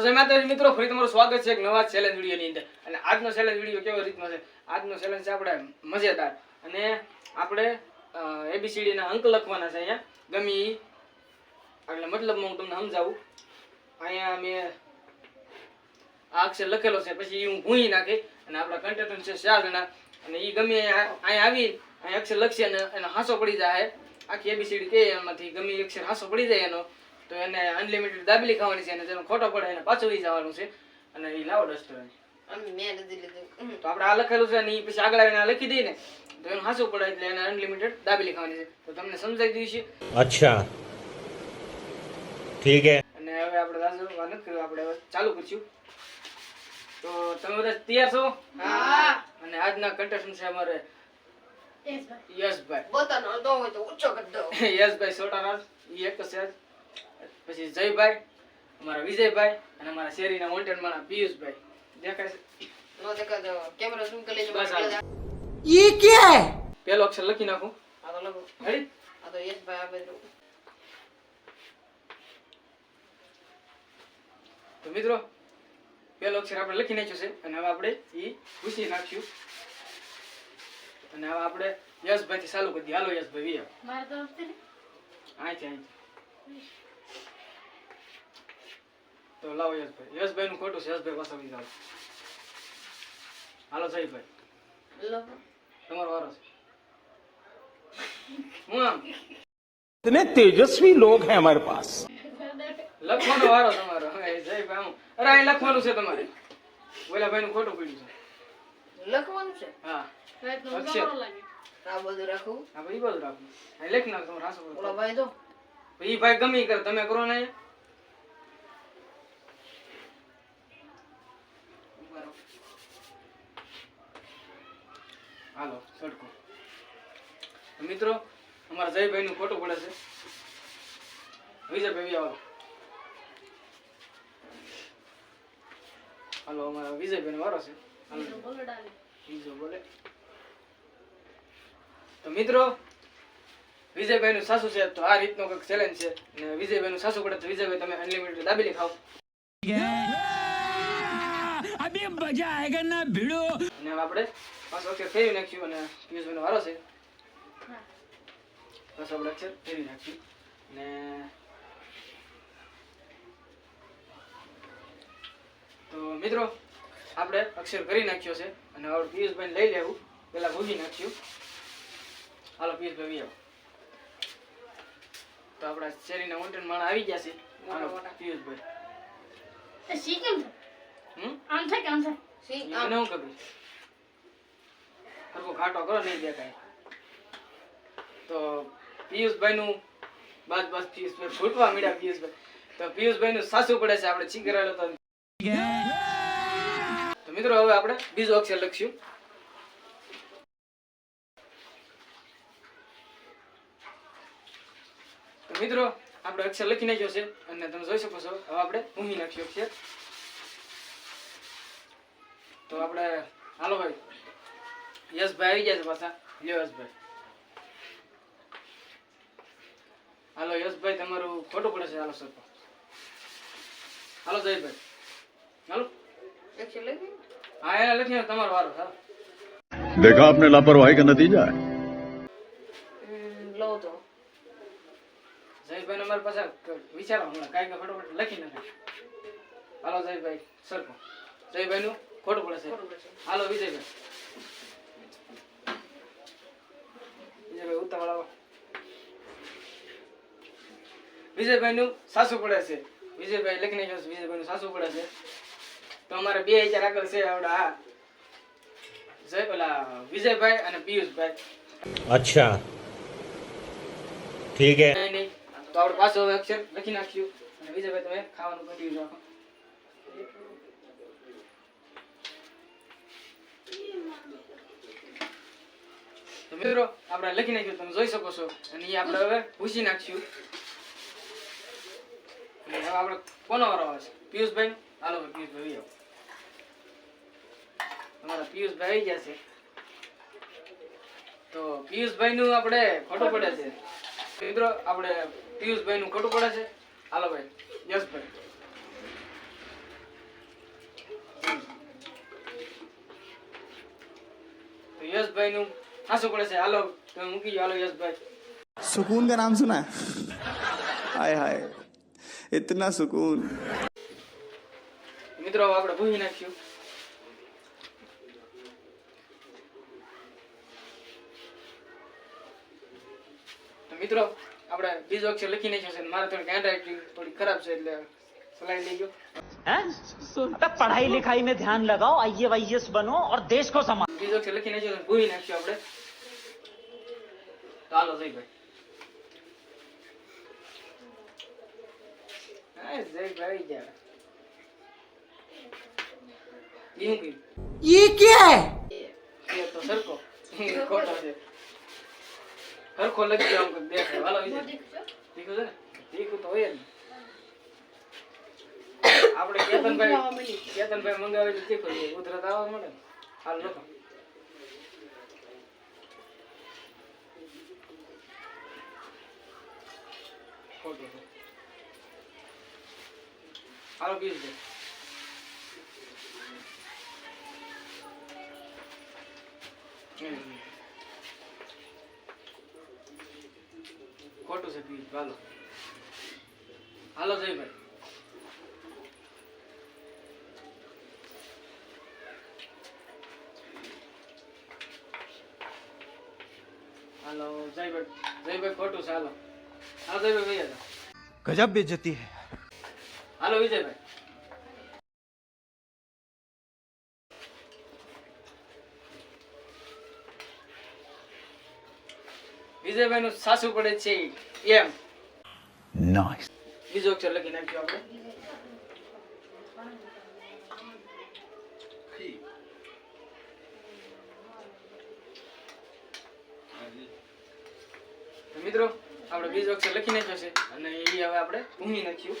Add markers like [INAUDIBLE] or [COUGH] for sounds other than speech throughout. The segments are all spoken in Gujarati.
તો મિત્રો, ફરી તમારું સ્વાગત છે એક નવા ચેલેન્જ વિડીયોની અંદર. અને આજનો ચેલેન્જ વીડિયો કેવો રીતનો છે? આજનો ચેલેન્જ છે આપણે મજેદાર. અને આપણે એબીસીડીના અંક લખવાના છે અહીંયા. ગમે એટલે મતલબમાં હું તમને સમજાવું. અહીંયા મેં આ અક્ષર લખેલો છે, પછી હું ભૂંઈ નાખી અને આપણા કન્ટેન્ટ છે ચાર અને એ ગમે અહીંયા આવી, અહીંયા અક્ષર લખશે અને એનો હાંસો પડી જાય. આખી એબીસીડી કે એમાંથી ગમે અક્ષર હાંસો પડી જાય એનો. તો એને અનલિમિટેડ દાબેલી ખાવાની છે અને તેનો ખોટો પડે એને પાછું લઈ જવાનું છે. અને એ લાવો ડસ્ટર મેં નથી લીધું. તો આપણે આ લખેલું છે અને એ પછી આગળ આવીને લખી દઈએ ને તો એનું હાંસવું પડે એટલે એને અનલિમિટેડ દાબેલી ખાવાની છે. તો તમને સમજાઈ દઈએ છે અચ્છા. ઠીક હે. અને હવે આપણે દાદુ વાત કર્યું આપણે ચાલુ કરશું. તો તમે બધા તૈયાર છો? હા. અને આજના કન્ટેસ્ટન્ટ છે અમારે યશભાઈ. યશભાઈ. પોતાનો દો હોય તો ઊંચો કરી દો. [LAUGHS] યશભાઈ સોટારાજ એ એક છે પછી જયભાઈ અમારા વિજયભાઈ અને અમારા શેરીના વોન્ટેડ માણા પિયુષભાઈ. દેખાય છે? નો દેખા કેમેરો ઝૂમ કરી લેજો. બસ અક્ષર લખી નાખો. આ તો લખો. રેડી આ તો યશભાઈ આ બધું તો મિત્રો પહેલો અક્ષર આપણે લખી નાખ્યો છે અને હવે આપણે ઈ ભૂસી નાખ્યું. અને હવે આપણે યશભાઈ થી ચાલુ કરી દઈએ. હાલો યશભાઈ વી. મારે તો અહીંથી અહીંથી તો લાવો યશભાઈ યશભાઈ નું ખોટું છે યશભાઈ પાસે આવી જાઓ હાલો જયભાઈ લખો તમારો વારો છે હું આમ इतने तेजस्वी लोग हैं हमारे पास લખવાનો વારો તમારો હવે જયભાઈ આમ અરે અહીં લખવાનું છે તમારે ઓલા ભાઈ નું ખોટું પડ્યું છે લખવાનું છે હા પ્રયત્ન અક્ષર. કરો લાગે આ બધું રાખવું હા ભાઈ ઈ બાજુ રાખો અહીં લખી નાખો તમારે હાસો ઓલા ભાઈ તો ઈ ભાઈ ગમે ઈ કરે તમે કરો ને અહીંયા. હાલો સડકો મિત્રો અમારા જયભાઈ નું ખોટું પડે છે. વિજયભાઈ આવો. હાલો અમારા વિજયભાઈ નો વારો છે. હાલો. બોલો ડાલે બીજો બોલે. તો મિત્રો વિજયભાઈ નું સાસુ છે તો આ રીતનો કંઈક ચેલેન્જ છે. ને વિજયભાઈ નું સાસુ પડે તો વિજયભાઈ તમે અનલિમિટેડ દાબેલી ખાઓ. બજા આગળ ના ભીડો? અને આપણે બસ ઓકે ફેરવી નાખ્યું અને પિયુષ ભાઈનો વારો છે. બસ આપણે અક્ષર ફેરી નાખ્યું ને તો મિત્રો આપણે અક્ષર કરી નાખ્યો છે અને હવે પિયુષભાઈને લઈ લેવું. પહેલાં ભૂગી નાખ્યું. હાલો પિયુષભાઈ આવો. તો આપણા શેરીના ઊંટણ માણ આવી ગયા છે. પિયુષભાઈ શીખેલું આમ થાય કે આમ સી આમ. હું કરું સરખો ખાટો કરો નહીં દેખાય. તો પિયુષભાઈ નું બસ બસ પિયુષભાઈ ફૂટવા મળ્યા પિયુષભાઈ. તો પિયુષભાઈ નું સાસુ પડે છે આપણે ચી કરેલો તો તો મિત્રો હવે આપણે બીજો અક્ષર લખશું. તો મિત્રો આપણે અક્ષર લખી નાખ્યો છે અને તમે જોઈ શકો છો હવે આપણે ભૂમિ નાખ્યો અક્ષર. તો આપણે હાલો ભાઈ યશભાઈ આવી ગયા છે પાછા લ્યો યશભાઈ હાલો યશભાઈ તમારું ખોટું પડે છે હાલો સર હાલો જયભાઈ હાલો અક્ષર લખી હા એ લખી તમારો વારો હાલો देखा आपने लापरवाही का नतीजा है હમ, લો તો જયભાઈ અમારી પાસે વિચારો હમણાં કાંઈ કાંઈ ફટોફટ લખી નાખે હાલો જયભાઈ સરખો જયભાઈ નું ખોટું પડશે હાલો વિજયભાઈ વિજયભાઈ ઉતાવળ. વિજયભાઈ નું સાસુ પડે છે. વિજયભાઈ લખી નાખ્યો વિજયભાઈ નું સાસુ પડે છે. તો અમારે બે હજાર આગળ છે આવડા. જય પેલા વિજયભાઈ અને પિયુષભાઈ. અચ્છા. ઠીક હે. તો આપણે પાછો અક્ષર લખી નાખ્યું. અને વિજયભાઈ તમે ખાવાનું કન્ટિન્યુ રાખો તો મિત્રો, આપણે લખી નાખ્યું, તમે જોઈ શકો છો. અને એ આપણે હવે ભૂસી નાખશું. અને હવે આપણે કોનો વારો આવે છે? પિયુષભાઈ? હાલો ભાઈ, પિયુષભાઈ આવો. તમારા પિયુષભાઈ આવી ગયા છે. તો પિયુષભાઈ નું આપણે ખોટું પડે છે. મિત્રો, આપણે પિયુષભાઈ નું ખોટું પડે છે. હાલો ભાઈ, યશભાઈ. તો યશભાઈ નું ખાસું પડે છે હાલો તમે મૂકી જાઓ હાલો યશભાઈ सुकून का नाम सुना है हाय हाय इतना सुकून મિત્રો હવે આપણે ભૂહી નાખ્યું તો મિત્રો આપણે બીજો અક્ષર લખી નાખ્યો છે અને મારે થોડી હેન્ડ થોડી ખરાબ છે એટલે સલાઈ લઈ ગયો अबे पढ़ाई लिखाई में ध्यान लगाओ आई वाईएस बनो और देश को संभालो બીજો અક્ષર લખી નાખ્યો છે ભૂહી નાખ્યો આપણે. તો હાલો જય ભાઈ. હા જય ભાઈ ગયા ઈ હું કીધું? એ તો સરખો. ખોટો છે. સરખો લખી આમ કંઈક દેખાય હાલો વિજય તીખું છે ને? તીખું તો હોય જ ને. આપણે કેતનભાઈ કેતનભાઈ મંગાવે તો તીખું છે ઉધરત આવવા મળે ને. હાલ લખો. আরো দে কত সে ভালো ভালো যাই ভাই हेलो जय जय फ़ोटो से हेलो हाँ जय भैया। गजब बेचती है। હાલો વિજયભાઈ. વિજયભાઈ નું સાસુ પડે છે એમ. નાઈસ બીજો અક્ષર લખી નાખ્યો આપણે. મિત્રો આપણે બીજો અક્ષર લખી નાખ્યો છે. અને એ હવે આપણે ઊંઘી નાખ્યું.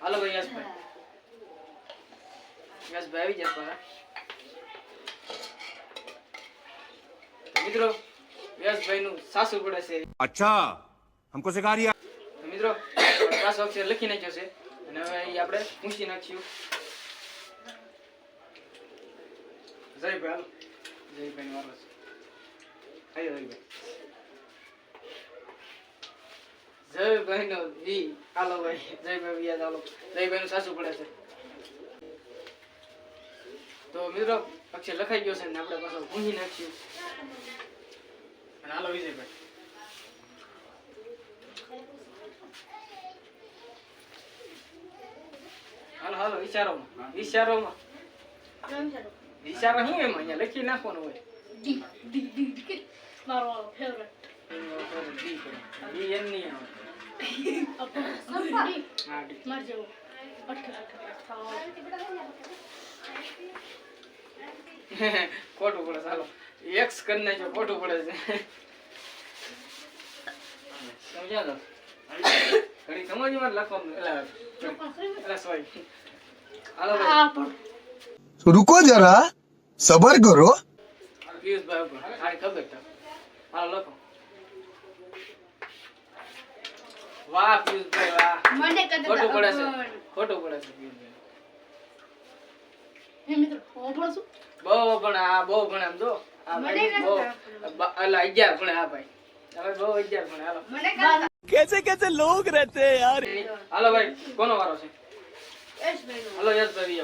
હાલો ભાઈ યશભાઈ યશભાઈ આવી ગયા પાછા તો મિત્રો યશભાઈ નું સાસુ પડે છે अच्छा हमको सिखा रिया તો મિત્રો પાછો અક્ષર લખી નાખ્યો છે અને હવે અહીં આપણે પૂછી નાખ્યું જયભાઈ હાલો જયભાઈ મારો છે હાલો જયભાઈ જયભાઈ વી હાલો ભાઈ જયભાઈ વ્યાજ હાલો જયભાઈ નું સાસુ પડે છે તો મિત્રો અક્ષર લખાઈ ગયો છે ને આપણે પાછો ભૂંજી નાખ્યું અને હાલો વિજયભાઈ હાલો હાલો વિચારોમાં વિચારોમાં? વિચારો શું એમાં અહીંયા લખી નાખવાનું હોય D D D favourite D એમ નહીં આવે મર જવું ખોટું પડે ચાલો એક્સ કરી નાખ્યો ખોટું પડે છે. સમજાતો ઘણી સમજમાં લખવાનું રૂકો જરા સબર કરો. પિયુષભાઈ ઉપર ખબર હાલો લખો. વાહ પિયુષભાઈ વાહ. મને કદા ખોટું પડે છે. ખોટું પડે છે પિયુષભાઈ. હે મિત્ર હું પણ છું બહુ પણ આ બહુ પણ આમ જો. આ ભાઈ બહુ. અલા 11 પણ આ ભાઈ. કેસે કેસે લોગ રહેતે હે હાલો ભાઈ કોનો વારો છે? હાલો યશભાઈ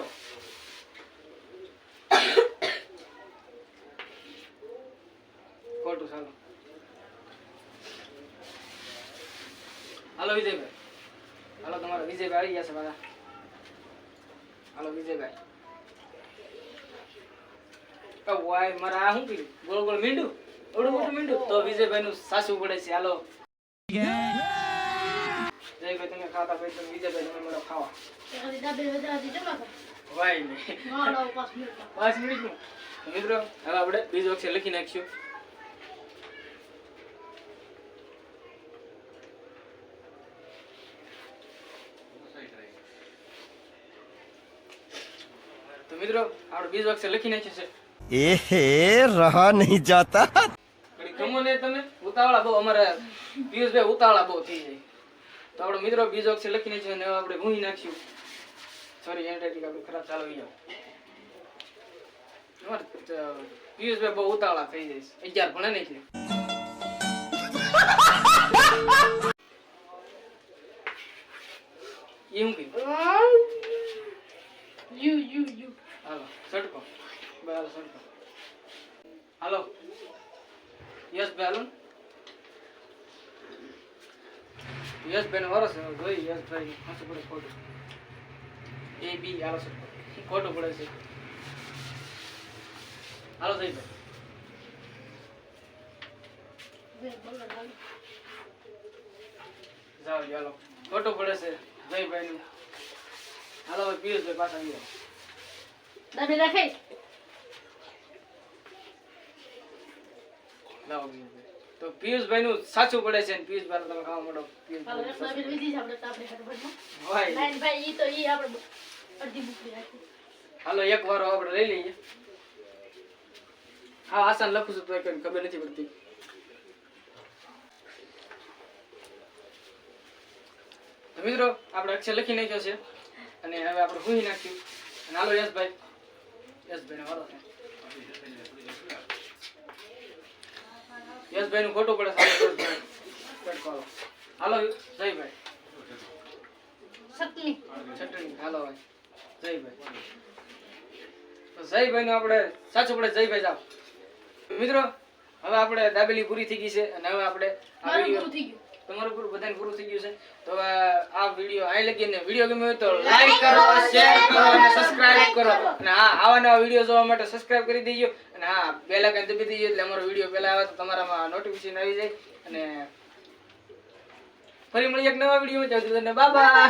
ખોટું ચાલો હાલો વિજયભાઈ. હાલો તમારા વિજયભાઈ આવી ગયા છે બધા હાલો વિજયભાઈ. વાય મારે આ શું કર્યું? ગોળ ગોળ મીંડું? ઓડું ઓડું મીંડું? તો વિજયભાઈ નું સાસુ પડે છે. હાલો. જયભાઈ તમે ખાતા ભાઈ તમે વિજયભાઈ તમે મળો ખાવા. પાંચ મિનિટમાં. મિત્રો હવે આપણે બીજો અક્ષર લખી નાખીશું. તો મિત્રો આપણે બીજ વખતે લખી નાખ્યું છે. એ હે રહા નહીં જાતા. ગમો ને તમે ઉતાવળા બહુ અમારે પિયુષભાઈ ઉતાવળા બહુ થઈ જાય. તો આપણે મિત્રો બીજ વખતે લખી નાખ્યું અને આપણે ભૂંઈ નાખ્યું. સોરી એન્ટાઇટિક આપણે ખરાબ ચાલો જાઓ પિયુષભાઈ બહુ ઉતાવળા થઈ જાય અગિયાર ભણે નહીં છે એવું કીધું હાલો સડકો હાલો. યસ ભાઈ હાલો યસ બેન વરસ જોઈ યસ ભાઈ હસું પડે ખોટું. એ બી હાલો સડકો ખોટું પડે છે. હાલો થઈ ભાઈ. જાઓ ચાલો ખોટું પડે છે જય ભાઈ નું. હાલો હવે પિયુષભાઈ પાછા આવી જાઓ. લાવો પિયુષભાઈ તો પિયુષભાઈ નું સાચું પડે. છે ને પિયુષભાઈ તમે કામ મળો હાલો, એક વાર આપણે લઈ લઈએ. હા આસાન લખું છું તો કઈ ખબર નથી પડતી. મિત્રો આપણે અક્ષર લખી નાખ્યો છે અને હવે આપણે ભૂહી નાખ્યું. અને હાલો યશભાઈ. યશભાઈ ને છે યશભાઈ નું ખોટું પડે હાલો જયભાઈ. ચટણી. ચટણી. હાલો ભાઈ. જયભાઈ. તો જયભાઈ નું આપણે સાચું પડે જયભાઈ જાવ મિત્રો હવે આપણે દાબેલી પૂરી થઈ ગઈ છે અને હવે આપણે આ વીડિયો તમારું પૂરું બધાને પૂરું થઈ ગયું છે. તો આ વીડિયો અહીં લગીને વીડિયો ગમ્યો હોય તો લાઈક કરો શેર કરો અને સબસ્ક્રાઇબ કરો અને હા આવા નવા વીડિયો જોવા માટે સબસ્ક્રાઇબ કરી દેજો. અને હા બેલ આઇકન દબી દઈએ એટલે અમારો વીડિયો પહેલા આવે તો તમારામાં નોટિફિકેશન આવી જાય. અને ફરી મળીએ એક નવા વિડીયોમાં. ત્યાં સુધી બાય બાય